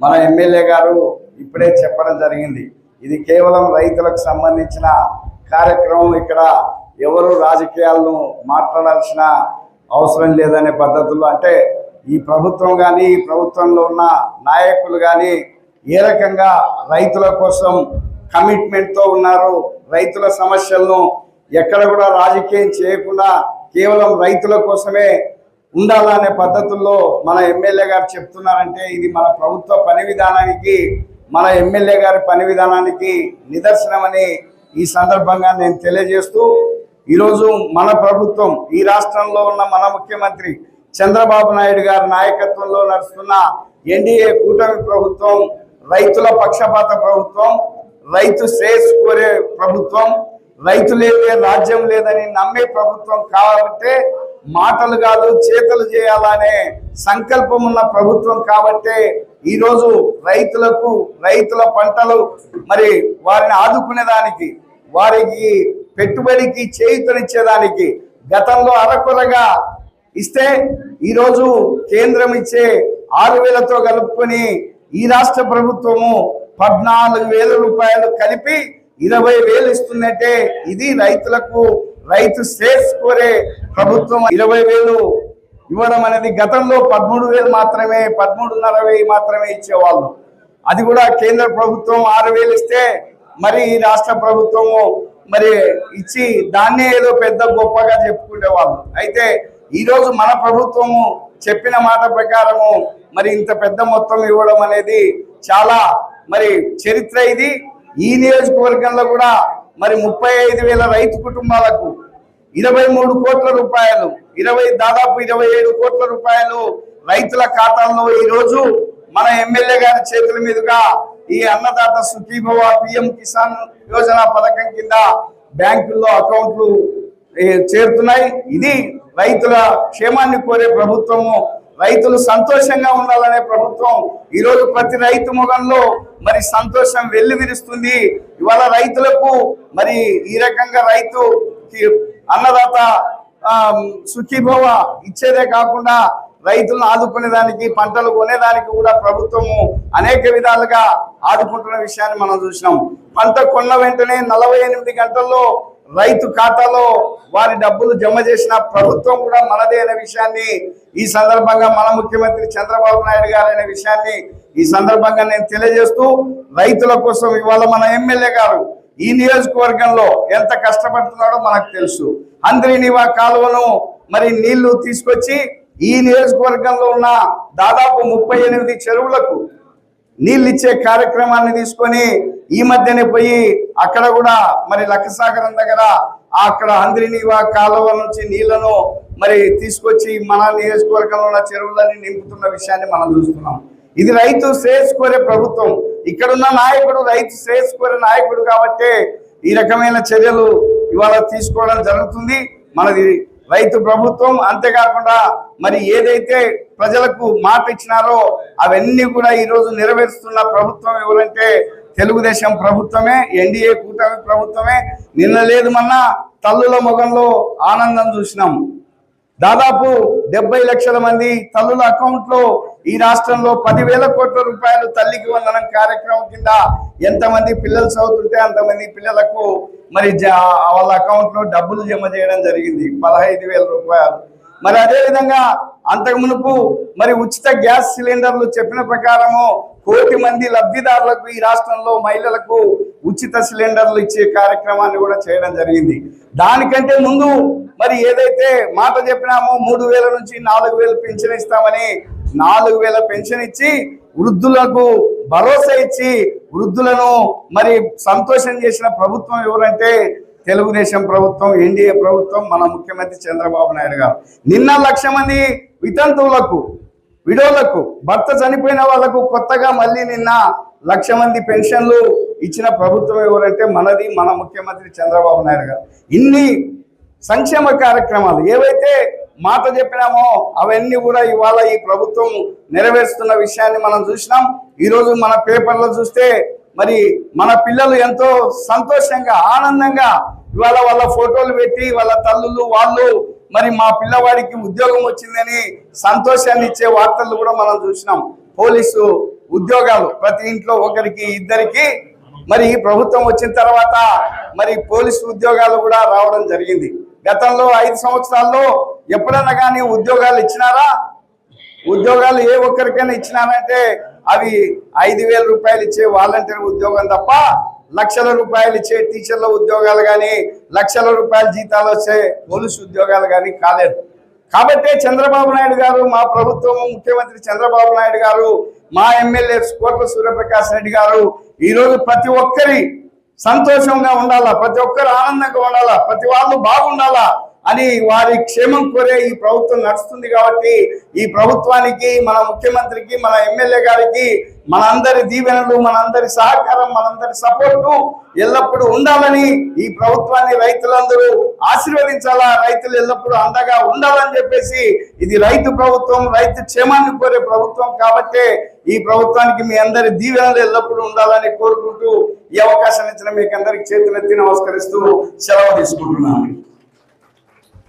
మన ఎమ్మెల్యే గారు ఇప్పుడే చెప్పడం జరిగింది. ఇది కేవలం రైతులకు సంబంధించిన కార్యక్రమం. ఇక్కడ ఎవరు రాజకీయాలను మాట్లాడాల్సిన అవసరం లేదనే పద్ధతుల్లో అంటే ఈ ప్రభుత్వం కానీ ఈ ప్రభుత్వంలో ఉన్న నాయకులు కానీ ఏ రకంగా రైతుల కోసం కమిట్మెంట్తో ఉన్నారు రైతుల సమస్యలను ఎక్కడ కూడా రాజకీయం చేయకుండా కేవలం రైతుల కోసమే ఉండాలనే పద్ధతుల్లో మన ఎమ్మెల్యే గారు చెప్తున్నారంటే ఇది మన ప్రభుత్వ పని విధానానికి మన ఎమ్మెల్యే గారి పని విధానానికి నిదర్శనమని ఈ సందర్భంగా నేను తెలియజేస్తూ ఈరోజు మన ప్రభుత్వం ఈ రాష్ట్రంలో ఉన్న మన ముఖ్యమంత్రి చంద్రబాబు నాయుడు గారి నాయకత్వంలో నడుస్తున్న ఎన్డీఏ కూటమి ప్రభుత్వం రైతుల పక్షపాత ప్రభుత్వం రైతు శ్రేయస్సు కోరే ప్రభుత్వం రైతు లేదే రాజ్యం లేదని నమ్మే ప్రభుత్వం కాబట్టి మాటలు కాదు చేతలు చేయాలనే సంకల్పం ఉన్న ప్రభుత్వం కాబట్టే ఈరోజు రైతులకు రైతుల పంటలు మరి వారిని ఆదుకునేదానికి వారికి పెట్టుబడికి చేయుతనిచ్చేదానికి గతంలో అరకొరగా ఇస్తే ఈరోజు కేంద్రం ఇచ్చే ఆరు వేలతో కలుపుకొని ఈ రాష్ట్ర ప్రభుత్వము పద్నాలుగు వేల రూపాయలు కలిపి ఇరవై వేలు ఇస్తుందంటే ఇది రైతులకు రైతు శ్రేయస్ కోరే ప్రభుత్వం ఇరవై వేలు ఇవ్వడం అనేది గతంలో పదమూడు వేలు మాత్రమే పదమూడున్నర వేలు మాత్రమే ఇచ్చేవాళ్ళు. అది కూడా కేంద్ర ప్రభుత్వం ఆరు వేలు ఇస్తే మరి ఈ రాష్ట్ర ప్రభుత్వము మరి ఇచ్చి దాన్నే ఏదో పెద్ద గొప్పగా చెప్పుకునే వాళ్ళు అయితే ఈరోజు మన ప్రభుత్వము చెప్పిన మాట ప్రకారము మరి ఇంత పెద్ద మొత్తం ఇవ్వడం అనేది చాలా మరి చరిత్ర ఇది. ఈ నియోజకవర్గంలో కూడా మరి ముప్పై ఐదు వేల రైతు కుటుంబాలకు ఇరవై మూడు కోట్ల రూపాయలు ఇరవై దాదాపు ఇరవై ఏడు కోట్ల రూపాయలు రైతుల ఖాతాల్లో ఈ రోజు మన ఎమ్మెల్యే గారి చేతుల మీదుగా ఈ అన్నదాత సుఖీభవ పిఎం కిసాన్ యోజన పథకం కింద బ్యాంకుల్లో అకౌంట్లు చేరుతున్నాయి. ఇది రైతుల క్షేమాన్ని కోరే ప్రభుత్వము. రైతులు సంతోషంగా ఉండాలనే ప్రభుత్వం ఈరోజు ప్రతి రైతు ముఖంలో మరి సంతోషం వెల్లివిరుస్తుంది ఇవాళ రైతులకు మరి ఈ రకంగా రైతు అన్నదాత సుఖీభవ ఇచ్చేదే కాకుండా రైతులను ఆదుకునేదానికి పంటలు కొనేదానికి కూడా ప్రభుత్వము అనేక విధాలుగా ఆదుకుంటున్న విషయాన్ని మనం చూసినాం. పంట కొన్న వెంటనే నలభై ఎనిమిది గంటల్లో రైతు ఖాతాలో వారి డబ్బులు జమ చేసిన ప్రభుత్వం కూడా మనదే అనే విషయాన్ని ఈ సందర్భంగా మన ముఖ్యమంత్రి చంద్రబాబు నాయుడు గారు అనే విషయాన్ని ఈ సందర్భంగా నేను తెలియజేస్తూ రైతుల కోసం ఇవాళ మన ఎమ్మెల్యే గారు ఈ నియోజకవర్గంలో ఎంత కష్టపడుతున్నాడో మనకు తెలుసు. అంద్రినివా కాలువను మరి నీళ్ళు తీసుకొచ్చి ఈ నియోజకవర్గంలో ఉన్న దాదాపు ముప్పై ఎనిమిది చెరువులకు నీళ్ళు ఇచ్చే కార్యక్రమాన్ని తీసుకొని ఈ మధ్యనే పోయి అక్కడ కూడా మరి లక్కసాగరం దగ్గర అక్కడ అంద్రినివా కాలువ నుంచి నీళ్ళను మరి తీసుకొచ్చి మన నియోజకవర్గంలో ఉన్న చెరువులని నింపుతున్న విషయాన్ని మనం చూస్తున్నాం. ఇది రైతు శ్రేయస్ కోరే ప్రభుత్వం. ఇక్కడున్న నాయకుడు రైతు శ్రేయస్ కోరే నాయకుడు కాబట్టి ఈ రకమైన చర్యలు ఇవాళ తీసుకోవడం జరుగుతుంది. మనది రైతు ప్రభుత్వం అంతేకాకుండా మరి ఏదైతే ప్రజలకు మాట ఇచ్చినారో అవన్నీ కూడా ఈరోజు నెరవేరుస్తున్న ప్రభుత్వం ఎవరంటే తెలుగుదేశం ప్రభుత్వమే ఎన్డీఏ కూటమి ప్రభుత్వమే. నిన్న లేదు మొన్న తల్లుల ముఖంలో ఆనందం చూసినాం. దాదాపు డెబ్బై లక్షల మంది తల్లుల అకౌంట్లో ఈ రాష్ట్రంలో పదివేల కోట్ల రూపాయలు తల్లికి వందనం కార్యక్రమం కింద ఎంతమంది పిల్లలు చదువుతుంటే అంతమంది పిల్లలకు మరి వాళ్ళ అకౌంట్లో డబ్బులు జమ చేయడం జరిగింది పదహైదు వేల రూపాయలు. మరి అదే విధంగా అంతకు మునుపు మరి ఉచిత గ్యాస్ సిలిండర్లు చెప్పిన ప్రకారము కోటి మంది లబ్ధిదారులకు ఈ రాష్ట్రంలో మహిళలకు ఉచిత సిలిండర్లు ఇచ్చే కార్యక్రమాన్ని కూడా చేయడం జరిగింది. దానికంటే ముందు మరి ఏదైతే మాట చెప్పినామో మూడు వేల నుంచి నాలుగు వేలు పెన్షన్ ఇస్తామని నాలుగు వేల పెన్షన్ ఇచ్చి వృద్ధులకు భరోసా ఇచ్చి వృద్ధులను మరి సంతోషం చేసిన ప్రభుత్వం ఎవరంటే తెలుగుదేశం ప్రభుత్వం ఎన్డీఏ ప్రభుత్వం మన ముఖ్యమంత్రి చంద్రబాబు నాయుడు గారు. నిన్న లక్ష మంది వితంతువులకు విడోలకు భర్త చనిపోయిన వాళ్ళకు కొత్తగా మళ్ళీ నిన్న లక్ష మంది పెన్షన్లు ఇచ్చిన ప్రభుత్వం ఎవరంటే మనది మన ముఖ్యమంత్రి చంద్రబాబు నాయుడు గారు. ఇన్ని సంక్షేమ కార్యక్రమాలు ఏవైతే మాట చెప్పినామో అవన్నీ కూడా ఇవాళ ఈ ప్రభుత్వం నెరవేరుస్తున్న విషయాన్ని మనం చూసినాం. ఈరోజు మన పేపర్లో చూస్తే మరి మన పిల్లలు ఎంతో సంతోషంగా ఆనందంగా ఇవాళ వాళ్ళ ఫోటోలు పెట్టి వాళ్ళ తల్లులు వాళ్ళు మరి మా పిల్లవాడికి ఉద్యోగం వచ్చిందని సంతోషాన్ని ఇచ్చే వార్తలు కూడా మనం చూసినాం. పోలీసు ఉద్యోగాలు ప్రతి ఇంట్లో ఒకరికి ఇద్దరికి మరి ఈ ప్రభుత్వం వచ్చిన తర్వాత మరి పోలీసు ఉద్యోగాలు కూడా రావడం జరిగింది. గతంలో ఐదు సంవత్సరాల్లో ఎప్పుడన్నా కానీ ఉద్యోగాలు ఇచ్చినారా? ఉద్యోగాలు ఏ ఒక్కరికైనా ఇచ్చినారంటే అవి ఐదు వేల రూపాయలు ఇచ్చే వాలంటీర్ ఉద్యోగం తప్ప లక్షల రూపాయలు ఇచ్చే టీచర్ల ఉద్యోగాలు కానీ లక్షల రూపాయల జీతాలు వచ్చే పోలీసు ఉద్యోగాలు కానీ కాలేదు. కాబట్టి చంద్రబాబు నాయుడు గారు మా ప్రభుత్వం ముఖ్యమంత్రి చంద్రబాబు నాయుడు గారు మా ఎమ్మెల్యే కోట్ల సూర్యప్రకాష్ రెడ్డి గారు ఈరోజు ప్రతి ఒక్కరి సంతోషంగా ఉండాలా? ప్రతి ఒక్కరు ఆనందంగా ఉండాలా? ప్రతి వాళ్ళు బాగుండాలా? అని వారి క్షేమం కోరే ఈ ప్రభుత్వం నడుస్తుంది కాబట్టి ఈ ప్రభుత్వానికి మన ముఖ్యమంత్రికి మన ఎమ్మెల్యే గారికి మనందరి దీవెనలు మనందరి సహకారం మనందరి సపోర్టు ఎల్లప్పుడూ ఉండాలని ఈ ప్రభుత్వాన్ని రైతులందరూ ఆశీర్వదించాలా? రైతులు ఎల్లప్పుడూ అండగా ఉండాలని చెప్పేసి ఇది రైతు ప్రభుత్వం రైతు క్షేమాన్ని కోరే ప్రభుత్వం కాబట్టే ఈ ప్రభుత్వానికి మీ అందరి దీవెనలు ఎల్లప్పుడూ ఉండాలని కోరుకుంటూ ఈ అవకాశం ఇచ్చిన మీకు అందరికి చేతులెత్తి నమస్కరిస్తూ సెలవు తీసుకుంటున్నాను.